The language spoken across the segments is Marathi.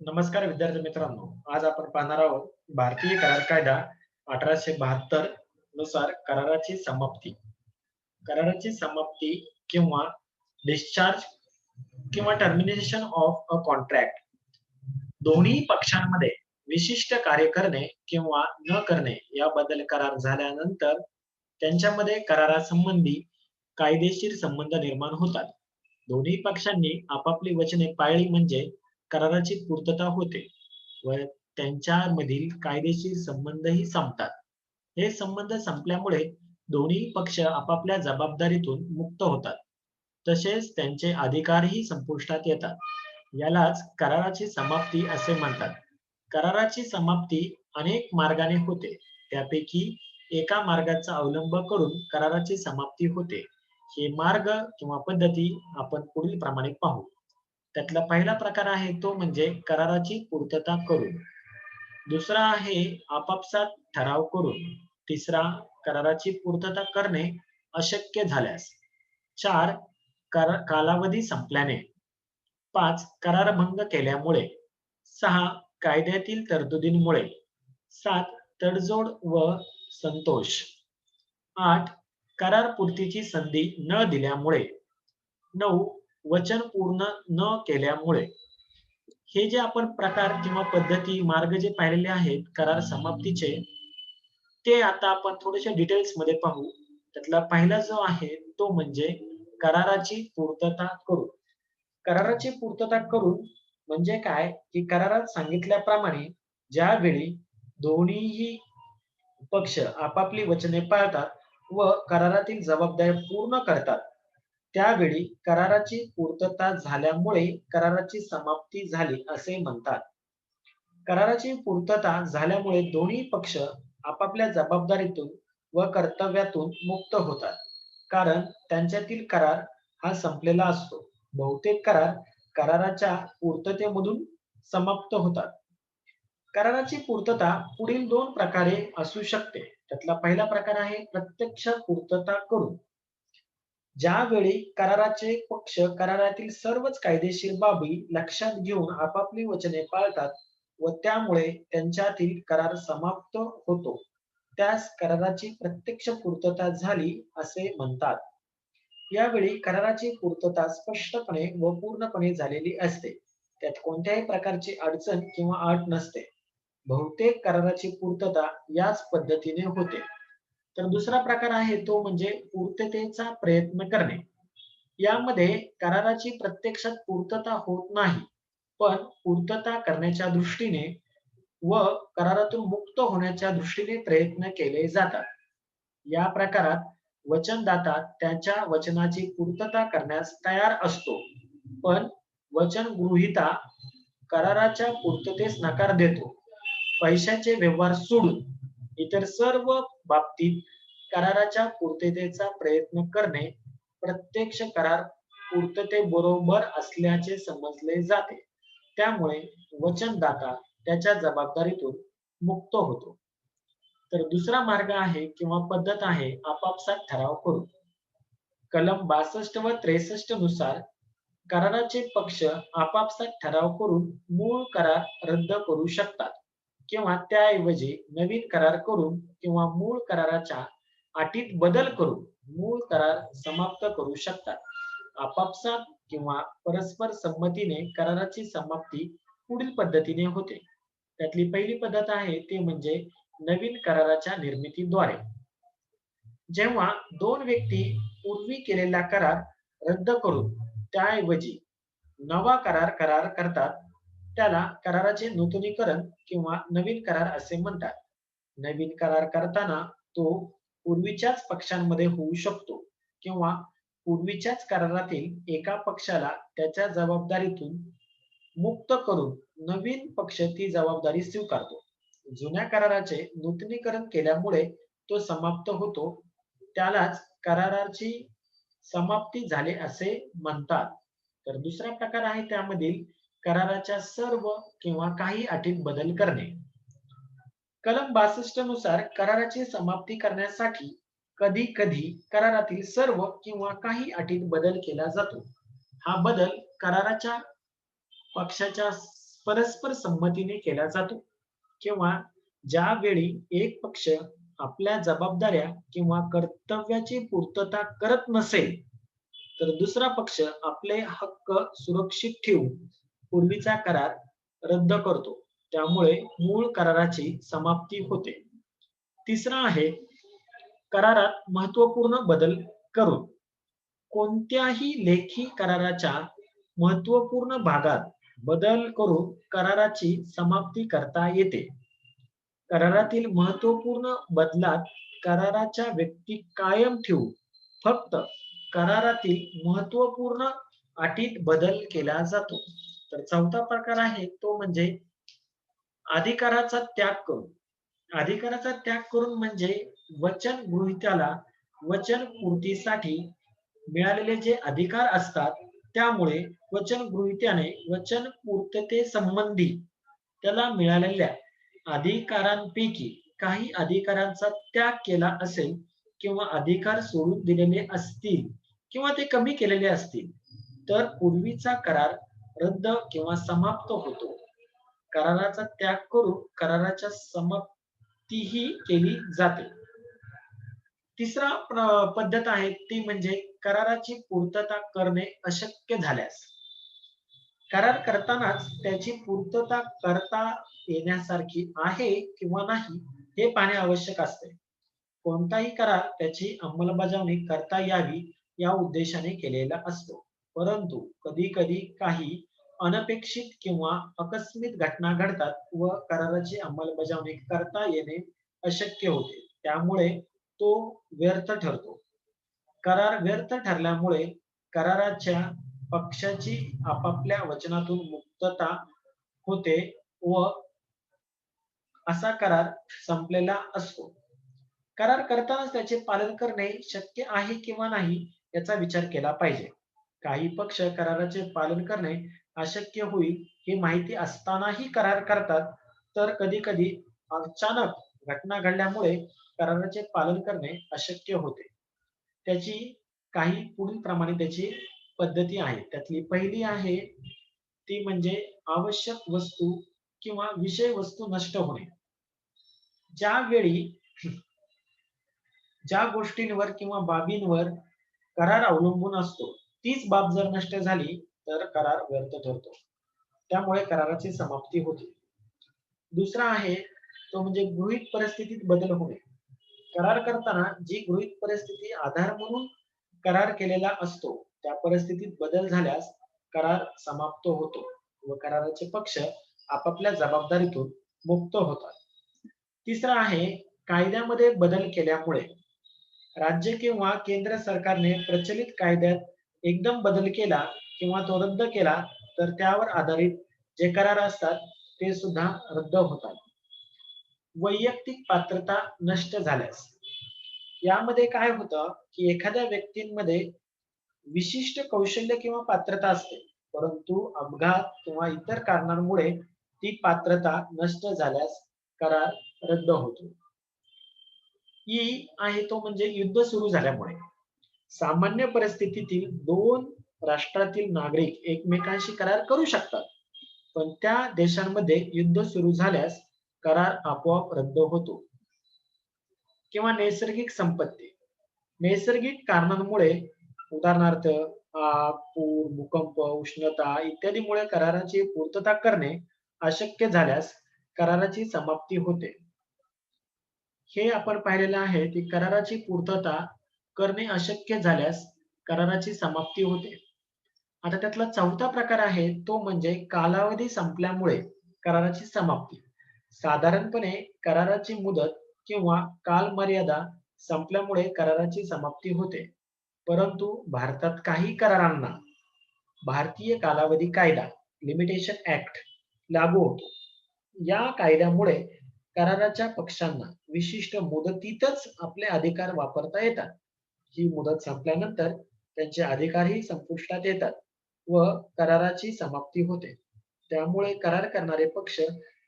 नमस्कार विद्यार्थी मित्रांनो. आज आपण पाहणार आहोत भारतीय करार कायदा अठराशे बहात्तरनुसार कराराची समाप्ती. कराराची समाप्ती किंवा डिस्चार्ज किंवा टर्मिनेशन ऑफ अ कॉन्ट्रॅक्ट दोन्ही पक्षांमध्ये विशिष्ट कार्य करणे किंवा न करणे याबद्दल करार झाल्यानंतर त्यांच्यामध्ये करारासंबंधी कायदेशीर संबंध निर्माण होतात. दोन्ही पक्षांनी आपापली वचने पाळली म्हणजे कराराची पूर्तता होते व त्यांच्यामधील कायदेशीर संबंधही संपतात. हे संबंध संपल्यामुळे दोन्ही पक्ष आपापल्या जबाबदारीतून मुक्त होतात. तसेच त्यांचे अधिकारही संपुष्टात येतात. यालाच कराराची समाप्ती असे म्हणतात. कराराची समाप्ती अनेक मार्गाने होते. त्यापैकी एका मार्गाचा अवलंब करून कराराची समाप्ती होते. हे मार्ग किंवा पद्धती आपण पुढील प्रमाणे पाहू. त्यातला पहिला प्रकार आहे तो म्हणजे कराराची पूर्तता करून. दुसरा आहे आपापसात ठराव करून. तिसरा कराराची पूर्तता करणे अशक्य झाल्यास. चार कर कालावधी संपल्याने. पाच करारभंग केल्यामुळे. सहा कायद्यातील तरतुदींमुळे. सात तडजोड व संतोष. आठ करार पूर्तीची संधी न दिल्यामुळे. नऊ वचन पूर्ण न केल्यामुळे हे जे आपण प्रकार किंवा पद्धती मार्ग जे पाहिलेले आहेत करार समाप्तीचे ते आता आपण थोडेसे डिटेल्समध्ये पाहू. त्यातला पहिला जो आहे तो म्हणजे कराराची पूर्तता करून. कराराची पूर्तता करून म्हणजे काय? की करारात सांगितल्याप्रमाणे ज्यावेळी दोन्हीही पक्ष आपापली वचने पाळतात व करारातील जबाबदारी पूर्ण करतात त्यावेळी कराराची पूर्तता झाल्यामुळे कराराची समाप्ती झाली असे म्हणतात. कराराची पूर्तता झाल्यामुळे दोन्ही पक्ष आपापल्या जबाबदारीतून व कर्तव्यातून मुक्त होतात. कारण त्यांच्यातील करार हा संपलेला असतो. बहुतेक करार कराराच्या पूर्ततेमधून समाप्त होतात. कराराची पूर्तता पुढील दोन प्रकारे असू शकते. त्यातला पहिला प्रकार आहे प्रत्यक्ष पूर्तता करून. ज्यावेळी कराराचे पक्ष करारातील सर्वच कायदेशीर बाबी लक्षात घेऊन आपापली वचने पाळतात व त्यामुळे त्यांच्यातील करार समाप्त होतो. त्यास कराराची प्रत्यक्ष पूर्तता झाली असे म्हणतात. यावेळी कराराची पूर्तता स्पष्टपणे व पूर्णपणे झालेली असते. त्यात कोणत्याही प्रकारची अडचण किंवा अट नसते. बहुतेक कराराची पूर्तता याच पद्धतीने होते. तर दुसरा प्रकार आहे तो म्हणजे पूर्ततेचा प्रयत्न करणे. यामध्ये कराराची प्रत्यक्षात पूर्तता होत नाही पण पूर्तता करण्याच्या दृष्टीने व करारातून मुक्त होण्याच्या दृष्टीने प्रयत्न केले जातात. या प्रकारात वचनदाता त्याच्या वचनाची पूर्तता करण्यास तयार असतो पण वचन गृहिता कराराच्या पूर्ततेस नकार देतो. पैशाचे व्यवहार सोडून इतर सर्व बाबतीत कराराच्या पूर्ततेचा प्रयत्न करणे प्रत्यक्ष करार पूर्तते बरोबर असल्याचे समजले जाते. त्यामुळे वचनदाता त्याच्या जबाबदारीतून मुक्त होतो. तर दुसरा मार्ग आहे किंवा पद्धत आहे आपापसात ठराव करून. कलम बासष्ट व त्रेसष्टनुसार कराराचे पक्ष आपापसात ठराव करून मूळ करार रद्द करू शकतात. किंवा त्याऐवजी नवीन करार करून किंवा मूळ कराराच्या अटीत बदल करून मूळ करार समाप्त करू शकतात. आपापसात किंवा परस्पर संमतीने कराराची समाप्ती पुढील पद्धतीने होते. त्यातली पहिली पद्धत आहे ते म्हणजे नवीन कराराच्या निर्मितीद्वारे. जेव्हा दोन व्यक्ती पूर्वी केलेला करार रद्द करून त्याऐवजी नवा करार करार करतात त्याला कराराचे नूतनीकरण किंवा नवीन करार असे म्हणतात. नवीन करार करताना तो पूर्वीच्याच पक्षांमध्ये होऊ शकतो किंवा पूर्वीच्याच करारातील एका पक्षाला त्याच्या जबाबदारीतून मुक्त करून नवीन पक्ष ती जबाबदारी स्वीकारतो. जुन्या कराराचे नूतनीकरण केल्यामुळे तो समाप्त होतो. त्यालाच कराराची समाप्ती झाले असे म्हणतात. तर दुसरा प्रकार आहे त्यामधील कराराच्या सर्व किंवा काही अटीत बदल करणे. कलम बासष्टनुसार कराराची समाप्ती करण्यासाठी कधी कधी करारातील सर्व किंवा काही अटीत बदल केला जातो. हा बदल कराराच्या पक्षाच्या परस्पर संमतीने केला जातो किंवा ज्यावेळी एक पक्ष आपल्या जबाबदाऱ्या किंवा कर्तव्याची पूर्तता करत नसेल तर दुसरा पक्ष आपले हक्क सुरक्षित ठेवून पूर्वीचा करार रद्द करतो. त्यामुळे मूळ कराराची समाप्ती होते. तिसरा आहे करारात महत्त्वपूर्ण बदल करून. कोणत्याही लेखी कराराच्या महत्त्वपूर्ण भागात बदल करून कराराची समाप्ती करता येते. करारातील महत्त्वपूर्ण बदलात कराराच्या व्यक्ती कायम ठेवून फक्त करारातील महत्त्वपूर्ण अटीत बदल केला जातो. तर चौथा प्रकार आहे तो म्हणजे अधिकाराचा त्याग करून. अधिकाराचा त्याग करून म्हणजे वचन गृहित्याला वचन पूर्तीसाठी मिळालेले जे अधिकार असतात त्यामुळे वचन गृहित्याने वचन पूर्तते संबंधी त्याला मिळालेल्या अधिकारांपैकी काही अधिकारांचा त्याग केला असेल किंवा अधिकार सोडून दिलेले असतील किंवा ते कमी केलेले असतील तर पूर्वीचा करार रद्द किंवा समाप्त होतो. कराराचा त्याग करून कराराच्या समाप्तीही केली जाते. तिसरा पद्धत आहे ती म्हणजे कराराची पूर्तता करणे अशक्य झाल्यास. करार करतानाच त्याची पूर्तता करता येण्यासारखी आहे किंवा नाही हे पाहणे आवश्यक असते. कोणताही करार त्याची अंमलबजावणी करता यावी या उद्देशाने केलेला असतो. परंतु कधी कधी काही अनपेक्षित किंवा आकस्मित घटना घडतात व कराराची अंमलबजावणी करता येणे अशक्य होते. त्यामुळे तो व्यर्थ ठरतो. करार व्यर्थ ठरल्यामुळे कराराच्या पक्षाची आपापल्या वचनातून मुक्तता होते व असा करार संपलेला असतो. करार करतानाच त्याचे पालन करणे शक्य आहे किंवा नाही याचा विचार केला पाहिजे. काही पक्ष कराराचे पालन करणे अशक्य होईल ही माहिती असतानाही करार करतात. तर कधी कधी अचानक घटना घडल्यामुळे कराराचे पालन करणे अशक्य होते. त्याची काही पुढील प्रमाणे त्याची पद्धती आहे. त्यातली पहिली आहे ती म्हणजे आवश्यक वस्तू किंवा विषय वस्तू नष्ट होणे. ज्यावेळी ज्या गोष्टींवर किंवा बाबींवर करार अवलंबून असतो तीच बाब जर नष्ट झाली तर करार व्यर्थ ठरतो. त्यामुळे कराराची समाप्ती होते. दुसरा आहे तो म्हणजे गृहित परिस्थितीत बदल होणे. करार करताना जी गृहित परिस्थिती आधार म्हणून करार केलेला असतो त्या परिस्थितीत बदल झाल्यास करार समाप्त होतो व कराराचे पक्ष आपापल्या जबाबदारीतून मुक्त होतात. तिसरा आहे कायद्यामध्ये बदल केल्यामुळे. राज्य किंवा केंद्र सरकारने प्रचलित कायद्यात एकदम बदल केला किंवा तो रद्द केला तर त्यावर आधारित जे करार असतात ते सुद्धा रद्द होतात. वैयक्तिक पात्रता नष्ट झाल्यास. यामध्ये काय होतं की एखाद्या व्यक्तींमध्ये विशिष्ट कौशल्य किंवा पात्रता असते परंतु अपघात किंवा इतर कारणांमुळे ती पात्रता नष्ट झाल्यास करार रद्द होतो. ई आहे तो म्हणजे युद्ध सुरू झाल्यामुळे. सामान्य परिस्थितीतील दोन राष्ट्रातील नागरिक एकमेकांशी करार करू शकतात. पण त्या देशांमध्ये युद्ध सुरू झाल्यास करार आपोआप रद्द होतो. किंवा नैसर्गिक संपत्ती. नैसर्गिक कारणांमुळे उदाहरणार्थ आग पूर भूकंप उष्णता इत्यादीमुळे कराराची पूर्तता करणे अशक्य झाल्यास कराराची समाप्ती होते. हे आपण पाहिलेलं आहे की कराराची पूर्तता करणे अशक्य झाल्यास कराराची समाप्ती होते. आता त्यातला चौथा प्रकार आहे तो म्हणजे कालावधी संपल्यामुळे कराराची समाप्ती. साधारणपणे कराराची मुदत किंवा कालमर्यादा संपल्यामुळे कराराची समाप्ती होते. परंतु भारतात काही करारांना भारतीय कालावधी कायदा लिमिटेशन ऍक्ट लागू होतो. या कायद्यामुळे कराराच्या पक्षांना विशिष्ट मुदतीतच आपले अधिकार वापरता येतात. ही मुदत संपल्यानंतर त्यांचे अधिकारही संपुष्टात येतात. व कराराची समाप्ती होते. त्यामुळे करार करणारे पक्ष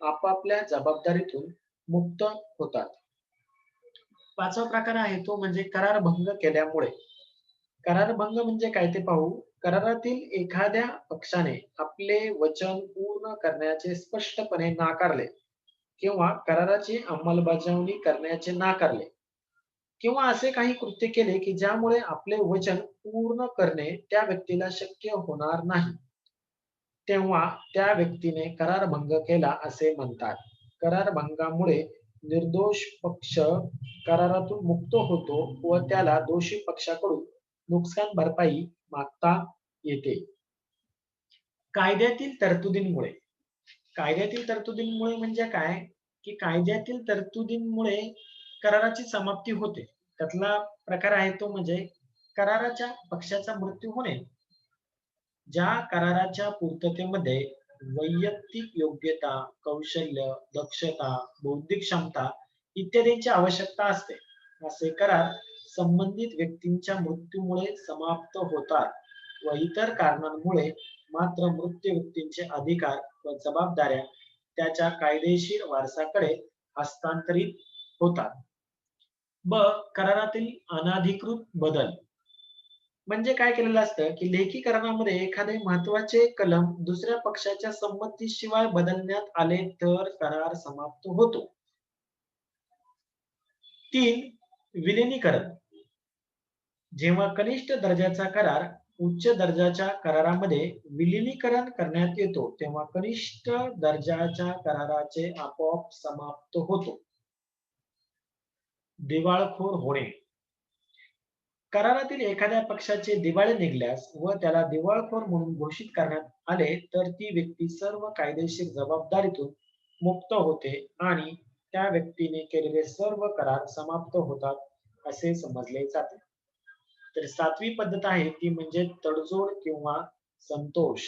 आपापल्या जबाबदारीतून मुक्त होतात. पाचवा प्रकार आहे तो म्हणजे करार भंग केल्यामुळे. करार भंग म्हणजे काय ते पाहू. करारातील एखाद्या पक्षाने आपले वचन पूर्ण पूर्ण करण्याचे स्पष्टपणे नाकारले किंवा कराराची अंमलबजावणी करण्याचे नाकारले. किंवा असे काही कृत्य केले की ज्यामुळे आपले वचन पूर्ण करणे त्या व्यक्तीला शक्य होणार नाही. तेव्हा त्या व्यक्तीने करार भंग केला असे म्हणतात. करार भंगामुळे निर्दोष पक्ष करारातून मुक्त होतो व त्याला दोषी पक्षाकडून नुकसान भरपाई मागता येते. कायद्यातील तरतुदींमुळे. कायद्यातील तरतुदींमुळे म्हणजे काय? की कायद्यातील तरतुदींमुळे कराराची समाप्ती होते. त्यातला प्रकार आहे तो म्हणजे कराराच्या पक्षाचा मृत्यू होणे. ज्या कराराच्या पूर्ततेमध्ये वैयक्तिक योग्यता कौशल्य दक्षता बौद्धिक क्षमता इत्यादींची आवश्यकता असते. असे करार संबंधित व्यक्तींच्या मृत्यूमुळे समाप्त होतात व इतर कारणांमुळे मात्र मृत्यू व्यक्तींचे अधिकार व जबाबदाऱ्या त्याच्या कायदेशीर वारसाकडे हस्तांतरित होतात. ब करारातील अनाधिकृत बदल. म्हणजे काय केलेलं असतं की लेखी करारामध्ये एखादे महत्त्वाचे कलम दुसऱ्या पक्षाच्या संमतीशिवाय बदलण्यात आले तर करार समाप्त होतो. तीन विलिनीकरण. जेव्हा कनिष्ठ दर्जाचा करार उच्च दर्जाच्या करारामध्ये विलिनीकरण करण्यात येतो तेव्हा कनिष्ठ दर्जाच्या कराराचे आपोआप समाप्त होतो. दिवाळखोर होणे. करारातील एखाद्या पक्षाचे दिवाळे निघल्यास व त्याला दिवाळखोर म्हणून घोषित करण्यात आले तर ती व्यक्ती सर्व कायदेशीर जबाबदारीतून मुक्त होते आणि त्या व्यक्तीने केलेले सर्व करार समाप्त होतात असे समजले जाते. तर सातवी पद्धत आहे ती म्हणजे तडजोड किंवा संतोष.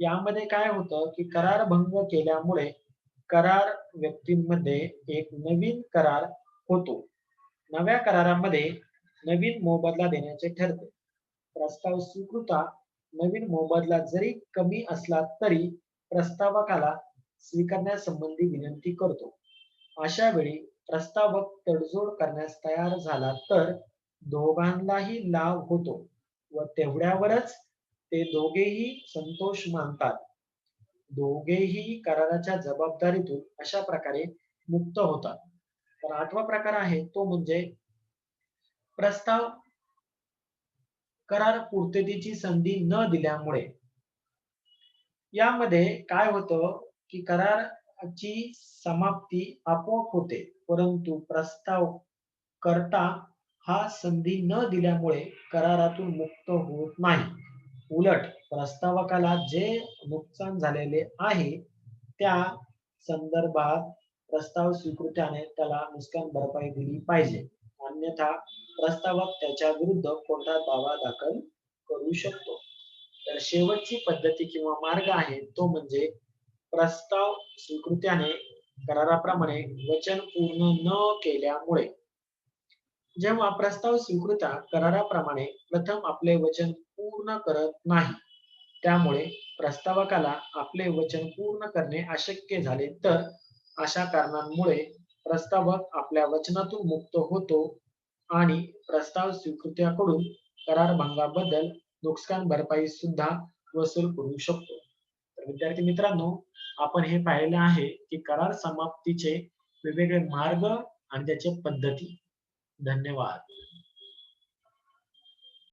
यामध्ये काय होतं की करार भंग केल्यामुळे करार व्यक्तींमध्ये एक नवीन करार होतो. नव्या करारामध्ये नवीन मोबदला देण्याचे ठरते. प्रस्ताव स्वीकृता नवीन मोबदला जरी कमी असला तरी प्रस्तावकाला स्वीकारण्यासंबंधी विनंती करतो. अशा वेळी प्रस्तावक तडजोड करण्यास तयार झाला तर दोघांनाही लाभ होतो व तेवढ्यावरच ते दोघेही संतोष मानतात. दोघेही कराराच्या जबाबदारीतून अशा प्रकारे मुक्त होतात. तर आठवा प्रकार आहे तो म्हणजे प्रस्ताव करार पूर्ततेची संधी न दिल्यामुळे. यामध्ये काय होतं की कराराची समाप्ती आपोआप होते परंतु प्रस्ताव करता हा संधी न दिल्यामुळे करारातून मुक्त होत नाही. उलट प्रस्तावकाला जे नुकसान झालेले आहे त्या संदर्भात प्रस्ताव स्वीकृत्याने त्याला नुकसान भरपाई दिली पाहिजे. अन्यथा प्रस्तावक त्याच्या विरुद्ध कोणता दावा दाखल करू शकतो. तर शेवटची पद्धती किंवा मार्ग आहे तो म्हणजे प्रस्ताव स्वीकृत्याने कराराप्रमाणे वचन पूर्ण न केल्यामुळे. जेव्हा प्रस्ताव स्वीकृता कराराप्रमाणे प्रथम आपले वचन पूर्ण करत नाही त्यामुळे प्रस्तावकाला आपले वचन पूर्ण करणे अशक्य झाले तर अशा कारणांमुळे प्रस्तावक आपल्या वचनातून मुक्त होतो आणि प्रस्ताव स्वीकृत्याकडून करार भंगाबद्दल नुकसान भरपाई सुद्धा वसूल करू शकतो. तर विद्यार्थी मित्रांनो आपण हे पाहिले आहे की करार समाप्तीचे वेगवेगळे मार्ग आणि त्याचे पद्धती. धन्यवाद.